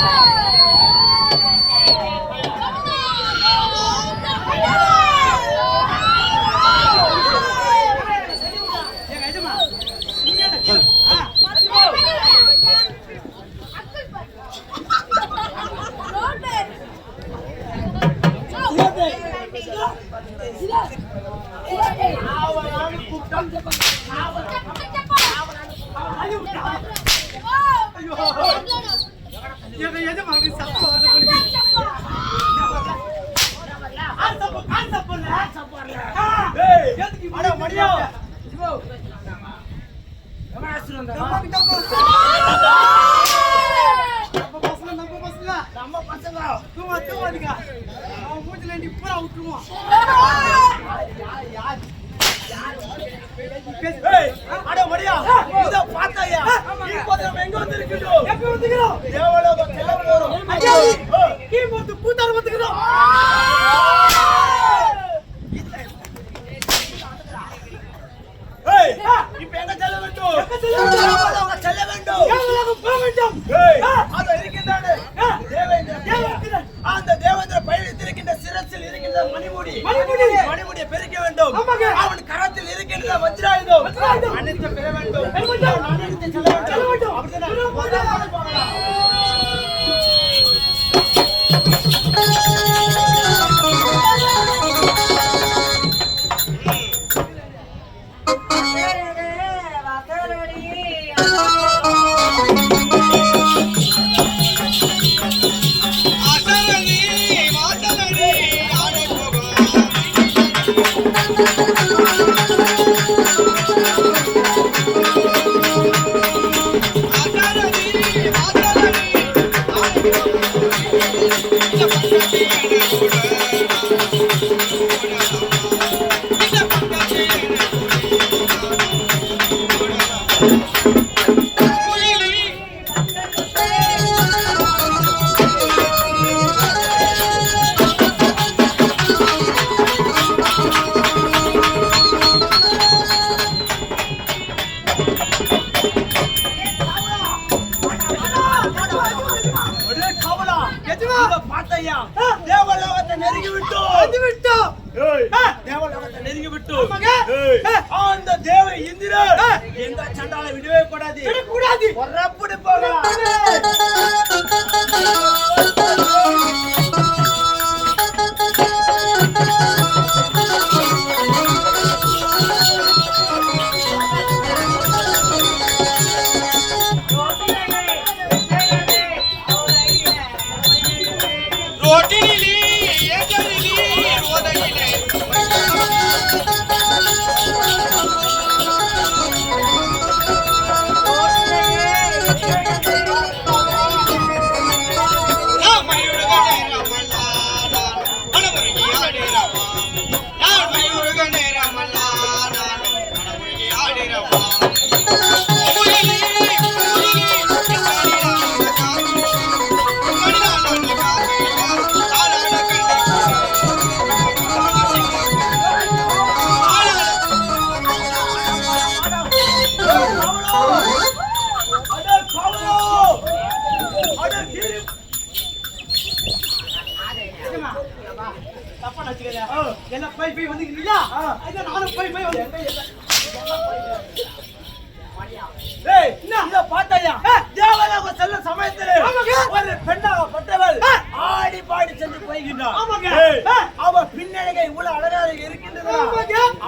Thank you. எங்க வந்திருக்கிறோம் எப்ப வந்துக்கிறோம் எவ்வளவு அந்த தேவேந்திர பயணித்திருக்கின்ற சிரசில் இருக்கின்ற மணிமுடி மணிமுடி மணிமுடியை பெருக்க வேண்டும் அவன் கரத்தில் இருக்கின்ற வஜ்ராயுதம் அனைத்து பெற வேண்டும் அனைத்து செல்ல வேண்டும் புறப்படு போகலாம் ஒரு பெண்ணாகப்பட்டவள் ஆடி பாடி சென்று போய்கின்றான் அவ பின்னடைகை இவ்வளவு அழகாக இருக்கின்றது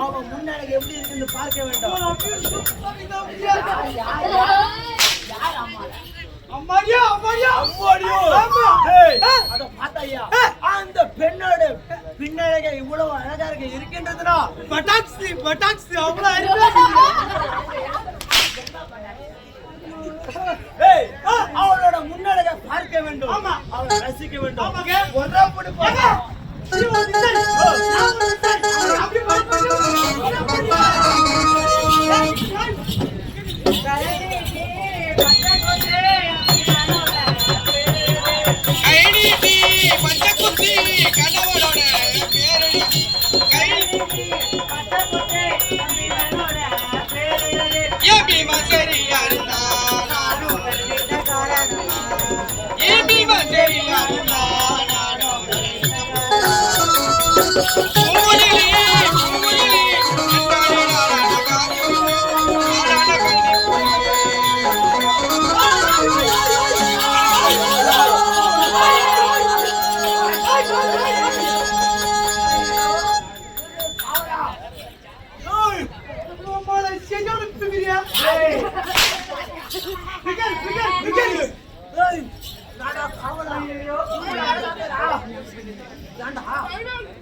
அவ முன்னடைகை எப்படி இருக்குன்னு அம்மாடியோ அம்மாடியோ அம்மாடியோ அத பாத்தாயா அந்த பெண்ணோட பின்னழக இவ்வளவு அழகா இருக்க. இருக்கின்றதுனா பட்டாக்சி பட்டாக்சி அவ்வளவு அருமையா அவளோட முன்னழக பார்க்க வேண்டும். ஆமா. அவளை ரசிக்க வேண்டும். 나나 가고 나나 나나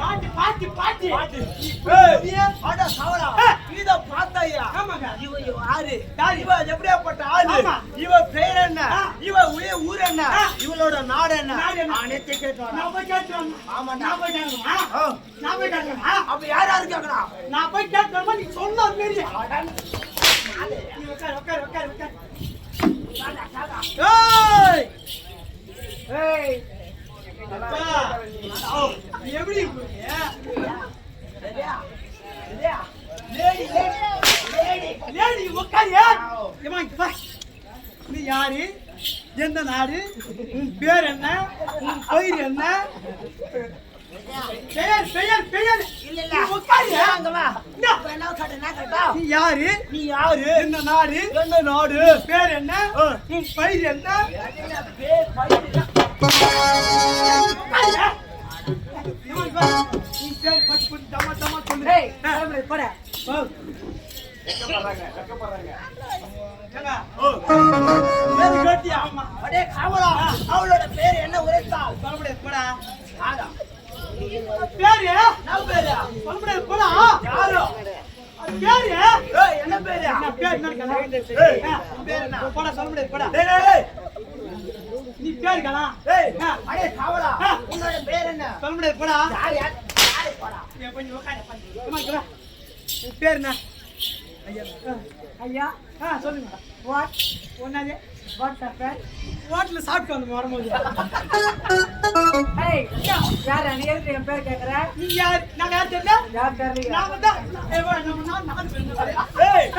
பிரியா. Figure, figure, figure. ஏய், நாடா காவலா. இவனை அடக்காதடா. ஏன்டா? ஐயோ. இதுமா, வாடா. இதுமா. ஏய், சரியா பெண்கள் பாத்து ஒண்ணு புடிச்சுக்கிச்சு. பாத்து, பாத்து, பாத்து. ஏய், நீ- வாடா காவலா. ஏய். இத பார்த்தாயா? ஆமாங்க. இவன் யாரு? யாரு? இவன் எப்படியாப்பட்ட ஆளு? ஆமா. இவன் பெயர் என்ன? ஆ. இவன் உய ஊர் என்ன? இவளோட நாடு என்ன? நாடு என்ன? அனைத்தையும் கேட்டு வாடா. நான் போய் கேட்டு வரணும். ஆமாண்டா. நான் போய் கேட்கணுமா? ஆ. நான் போய்? அப்ப யார் யாரு கேக்குறா? நான் போய் கேட்டு வரும்போது நீ சொன்ன மாரி. நீ உட்காரு, உட்காரு, உட்காரு, உட்காரு. ஏய்! ஏய்! அப்பா, நீ எப்படி இருக்கீங்க? ரெடியா? ரெடியா? Lady, lady, lady. லேடி, உட்காரியா? ஏம்மா, இங்க வா. நீ யாரு எந்த நாடு உன் பேர் என்ன உன் பெயர் என்ன பெயர் பெயர் பெயர் இல்ல, இல்ல. நீ உட்காரியா? அங்க வா. இந்தா. இப்ப என்ன கேட்ட, என்ன கேட்டா? நீ யாரு நீ யாரு எந்த நாடு என்ன நாடு பேர் என்ன. உன் பெயர் என்ன என்ன பேர் பயிர். நீ பேர் பத்தி பத்தி தமா தமா சொல்லு. போட ஓ. அவளோட பேர் என்ன உரைத்தாள் சொல்ல முடியாது. யாரா? பேரு? என்ன பேரு? சொல்ல முடியாது, போடா. யாரோ? பேரு? என்ன பேரு? என்ன பேர்? என்ன பேர்? போடா, சொல்ல முடியாது, போடா. நீ பேர் ஆ. அடே காவலா. உன்னோட பேர் என்ன? சொல்ல முடியாது, போடா. யார் யார்? யாரு போடா. கொஞ்சம் உட்காரு, பேர் என்ன? ஐயா. ஐயா ஆ சொல்லுங்க. வாட் ஒன்னாது வாட் சாப்பிட்டேன் ஹோட்டலில் சாப்பிட்டு வந்து வரும்போது ஏய், யார் நீ எதுக்கு என் பேர் கேக்குற? நீ யார்? நாங்கள் யார் தெரியல? யார் தெரியலையா? நாம தான் நம்ம நான். ஏய்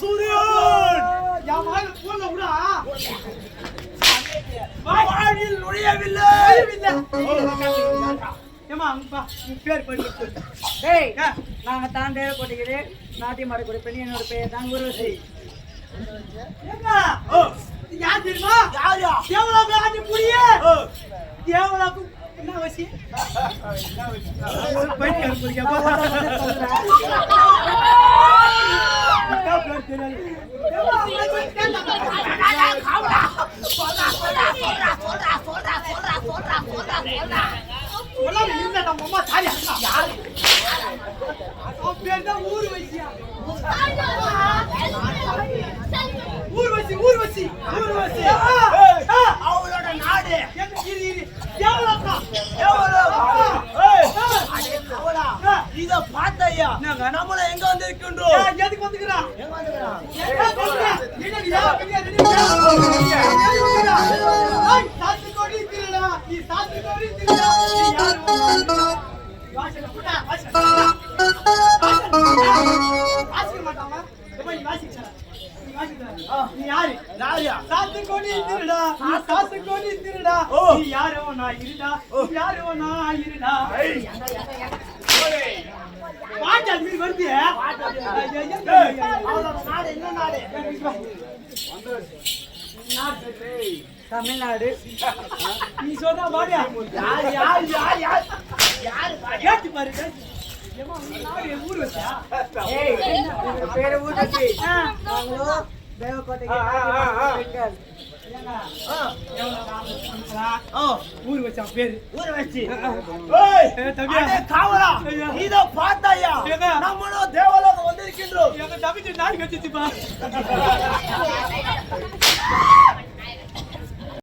சூரியன் நுழையவில்லை அங்கப்பா உன் பேர் பண்ணி டேய், நாங்க தான் தேவக்கோட்டைக்கு நாட்டியமாடு கொடுப்பேன் என்னோட பேர் தான் நீ யார் தெரியுமா தேவலாக்கு ஆட்டி புடிய ஓ தேவலாக்கு என்ன அனுப்புறீங்க ஊர்வசி ஊர்வசி ஊர்வசி ஊர்வசி. ஆ, ஆ, ஆ. அவளோட நாடு எங்க இரு, இரு. தேவலாக்கா. எவ்வளவு ஏய், அடே கவலா ஆ. இத என்னங்க? நம்மள எங்க வந்து ஆ, இருக்கின்றோம் எதுக்கு வந்துக்கிறான் எங்க வந்துக்கிறான் ஏய், சொல்லுங்க. என்னடியா? பெரிய ரெடியா? ஏய், வந்துக்கிறா. ஏய், சாத்து கோடி திருடா. நீ சாத்து கோடி திருடா. வாசிக்க மாட்டாமா? நீ வாசிக்கிற? நீ யாரு? யாரியா சாத்து கோடி திருடா. நீ சாத்து கோடி திருடா. ஓ. நீ யாரோ நான் இருடா. யாரோ நான் இருடா. பாட்டு அது மாதிரி வருது. தமிழ்நாடு. நீ சொன்னா வாடியா? யார் யார் யார் யார்? யாரு கேட்டு பாரு ஊர் வச்சா? பேரு ஊர்வசி. ஆ. நாங்களோ ஊர் வச்சான் பேரு ஊரை வச்சு காவலா. இத பார்த்தாயா. நம்மளும் தேவலோகம் வந்திருக்கின்றோம் நாய் கட்டிச்சுப்பா